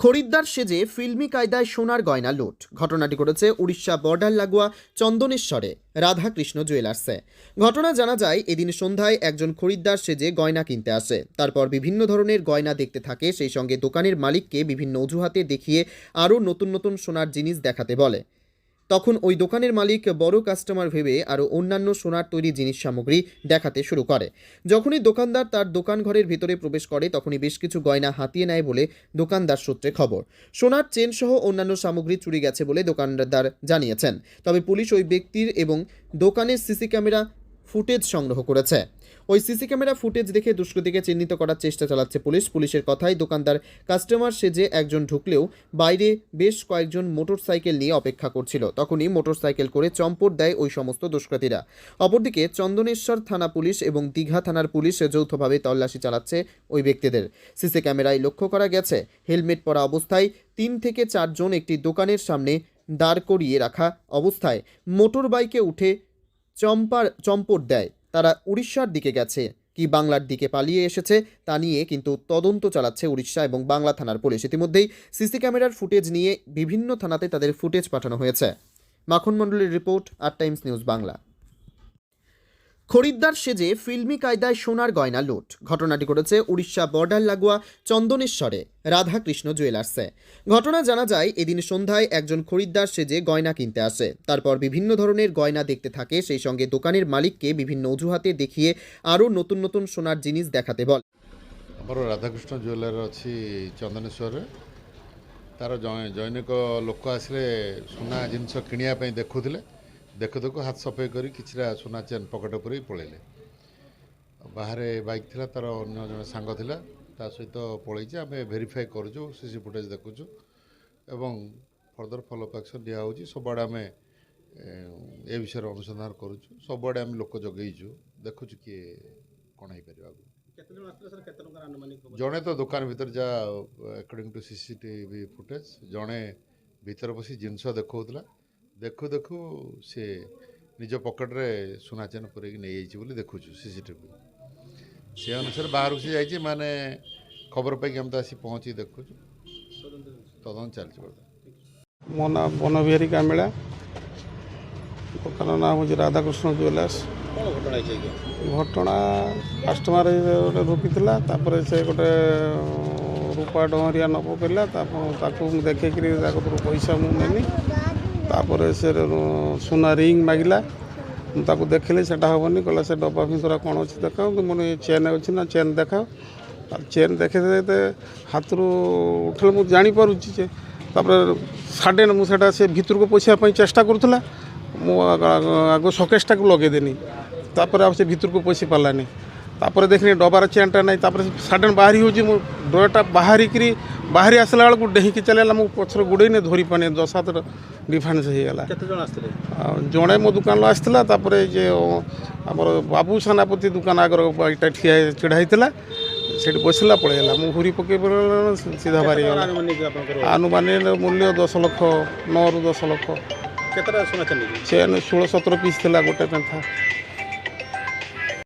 খরিদ্দার সেজে ফিল্মি কায়দায় সোনার গয়না লুট। ঘটনাটি ঘটেছে উড়িষ্যা বর্ডার লাগোয়া চন্দনেশ্বরে, রাধাকৃষ্ণ জুয়েলার্সে ঘটনা জানা যায়, এদিন সন্ধ্যায় একজন খরিদ্দার সেজে গয়না কিনতে আসে। তারপর বিভিন্ন ধরনের গয়না দেখতে থাকে, সেই সঙ্গে দোকানের মালিককে বিভিন্ন অজুহাতে দেখিয়ে আরও নতুন নতুন সোনার জিনিস দেখাতে বলে। তখন ওই দোকানের মালিক বড় কাস্টমার ভেবে আরও অন্যান্য সোনার তৈরি জিনিস সামগ্রী দেখাতে শুরু করে। যখনই দোকানদার তার দোকান ঘরের ভিতরে প্রবেশ করে, তখনই বেশ কিছু গয়না হাতিয়ে নেয় বলে দোকানদার সূত্রে খবর। সোনার চেন সহ অন্যান্য সামগ্রী চুরি গেছে বলে দোকানদার জানিয়েছেন। তবে পুলিশ ওই ব্যক্তির এবং দোকানের সিসি ক্যামেরা ফুটেজ সংগ্রহ করেছে। ওই সিসি ক্যামেরা ফুটেজ দেখে দুষ্কৃতীকে চিহ্নিত করার চেষ্টা চালাচ্ছে পুলিশ। পুলিশের কথায় দোকানদার কাস্টমার সেজে একজন ঢুকলেও বাইরে বেশ কয়েকজন মোটরসাইকেল নিয়ে অপেক্ষা করছিল। তখনই মোটরসাইকেল করে চম্পট দেয় ওই সমস্ত দুষ্কৃতীরা। অপরদিকে চন্দনেশ্বর থানা পুলিশ এবং দীঘা থানার পুলিশ যৌথভাবে তল্লাশি চালাচ্ছে ওই ব্যক্তিদের। সিসি ক্যামেরায় লক্ষ্য করা গেছে, হেলমেট পরা অবস্থায় তিন থেকে চারজন একটি দোকানের সামনে দাঁড় করিয়ে রাখা অবস্থায়। মোটর বাইকে উঠে চম্পার, চম্পট দেয়। তারা উড়িষ্যার দিকে গেছে। কি বাংলার দিকে পালিয়ে এসেছে তা নিয়ে কিন্তু তদন্ত চালাচ্ছে উড়িষ্যা এবং বাংলা থানার পুলিশ। ইতিমধ্যেই সিসি ক্যামেরার ফুটেজ নিয়ে বিভিন্ন থানাতে তাদের ফুটেজ পাঠানো হয়েছে। মাখন মণ্ডলের রিপোর্ট আর টাইমস নিউজ বাংলা। খরিদ্দার সেজে ফিল্মি কায়দায় সোনার গয়না লুট ঘটনাটি ঘটেছে উড়িষ্যা বর্ডার লাগোয়া চন্দনেশ্বরে রাধাকৃষ্ণ জুয়েলার্সে ঘটনা জানা যায় এদিন সন্ধ্যায় একজন খরিদ্দার সেজে গয়না কিনতে আসে তারপর বিভিন্ন ধরনের গয়না দেখতে থাকে সেই সঙ্গে দোকানের মালিককে বিভিন্ন অজুহাতে দেখিয়ে আরও নতুন নতুন সোনার জিনিস দেখাতে বলে ଆମର ରାଧାକୃଷ୍ଣ ଜୁଏଲାରୀ ଅଛି ଚନ୍ଦନେଶ୍ୱରରେ ତା'ର ଜଣେ- ଜୈନିକ ଲୋକ ଆସିଲେ ସୁନା ଜିନିଷ କିଣିବା ପାଇଁ ଦେଖୁଥିଲେ ଦେଖୁ ଦେଖୁ ହାତ ସଫେଇ କରି କିଛିଟା ସୁନା ଚେନ୍ ପକେଟ ପୁରେଇ ପଳେଇଲେ। ବାହାରେ ବାଇକ୍ ଥିଲା ତା'ର ଅନ୍ୟ ଜଣେ ସାଙ୍ଗ ଥିଲା ତା ସହିତ ପଳେଇଛି। ଆମେ ଭେରିଫାଏ କରୁଛୁ ସି ସି ଫୁଟେଜ୍ ଦେଖୁଛୁ ଏବଂ ଫର୍ଦର ଫଲୋଅପ୍ ଆକ୍ସନ୍ ଦିଆହେଉଛି ସବୁଆଡ଼େ ଆମେ ଏ, ବିଷୟରେ ଅନୁସନ୍ଧାନ କରୁଛୁ। ସବୁଆଡ଼େ ଆମେ ଲୋକ ଜଗେଇଛୁ। ଦେଖୁଛୁ କିଏ କ'ଣ ହେଇପାରିବ ଆଗକୁ। କେତେ ଜଣ ତ ଦୋକାନ ଭିତରେ ଯାହା ଆକର୍ଡିଂ ଟୁ ସିସିଟିଭି ଫୁଟେଜ୍ ଜଣେ ଭିତରେ ବସି ଜିନିଷ ଦେଖାଉଥିଲା। ଦେଖୁ ଦେଖୁ ସେ ନିଜ ପକେଟରେ ସୁନା ଚେନ୍ ପୁରେଇକି ନେଇଯାଇଛି ବୋଲି ଦେଖୁଛୁ ସିସିଟିଭି ସେ ଅନୁସାରେ ବାହାରକୁ ସେ ଯାଇଛି ମାନେ ଖବର ପାଇକି ଆମେ ତ ଆସି ପହଞ୍ଚିକି ଦେଖୁଛୁ ତଦନ୍ତ ଚାଲିଛି। ତଦନ୍ତ ଚାଲିଛି ବର୍ତ୍ତମାନ ମୋ ନାଁ ବନବିହାରୀ କାମିଳା ଦୋକାନ ନାଁ ହେଉଛି ରାଧାକୃଷ୍ଣ ଜୁଏଲାର୍ସ କ'ଣ ଘଟଣା ହେଇଛି ଆଜ୍ଞା ଘଟଣା କାଷ୍ଟମର ଗୋଟେ ରୁକିଥିଲା ତାପରେ ସେ ଗୋଟେ ରୂପା ଡହରିଆ ନ ପକେଇଲା ତାପ- ତାକୁ ମୁଁ ଦେଖେଇକିରି ତା କତରୁ ପଇସା ମୁଁ ନେଲି ତାପରେ ସେ ସୁନା ରିଙ୍ଗ ମାଗିଲା ମୁଁ ତାକୁ ଦେଖିଲି ସେଟା ହେବନି କହିଲା ସେ ଡବା ଭିତରେ କ'ଣ ଅଛି ଦେଖାଅ ମୁଁ ଚେନ୍ ଅଛି ନା ଚେନ୍ ଦେଖାଅ ଆଉ ଚେନ୍ ଦେଖେ ଦେଖେ ହାତରୁ ଉଠିଲେ ମୁଁ ଜାଣିପାରୁଛି ଯେ ତାପରେ ସାଡ଼େନ୍ ମୁଁ ସେଟା ସେ ଭିତରକୁ ପଶିବା ପାଇଁ ଚେଷ୍ଟା କରୁଥିଲା ମୁଁ ଆଗ- ଆଗ- ଆଗ ସକେଜଟାକୁ ଲଗେଇଦେନି ତାପରେ ଆଉ ସେ ଭିତରକୁ ପଶି ପାରିଲାନି ତାପରେ ଦେଖିନି ଡବାର ଚେନ୍ଟା ନାହିଁ ତାପରେ ସାଡ଼େନ୍ ବାହାରି ହେଉଛି ମୁଁ ଡରଟା ବାହାରିକିରି ବାହାରି ଆସିଲା ବେଳକୁ ଡେଇଁକି ଚାଲିଲା ମୁଁ ପଛରେ ଗୋଡ଼େଇନି ଧରି ପାନି ଦଶ ହାତ ଡିଫେନ୍ସ ହେଇଗଲା କେତେ ଜଣ ଆସିଥିଲେ ଆଉ ଜଣେ ମୋ ଦୋକାନରୁ ଆସିଥିଲା ତାପରେ ଯେ ଅ, ଆମର ବାବୁ ସେନାପତି ଦୋକାନ ଆଗର ଏଇଟା ଠିଆ ହେଇ- ଛିଡ଼ା ହେଇଥିଲା ସେଠି ବସିଲା ପଳେଇଗଲା ମୁଁ ହୁରି ପକେଇ ପଳେଇଲା ସିଧା ବାହାରିଗଲା ଆନୁମାନିକ ଆପଣଙ୍କର ଆନୁମାନିକ ମୂଲ୍ୟ ଦଶ ଲକ୍ଷ ନଅରୁ ଦଶ ଲକ୍ଷ କେତେଟା ସୁନା ଚାଲିଛି ଚେନ୍ ଷୋହଳ ସତର ପିସ୍ ଥିଲା ଗୋଟେ ପେନ୍ଥା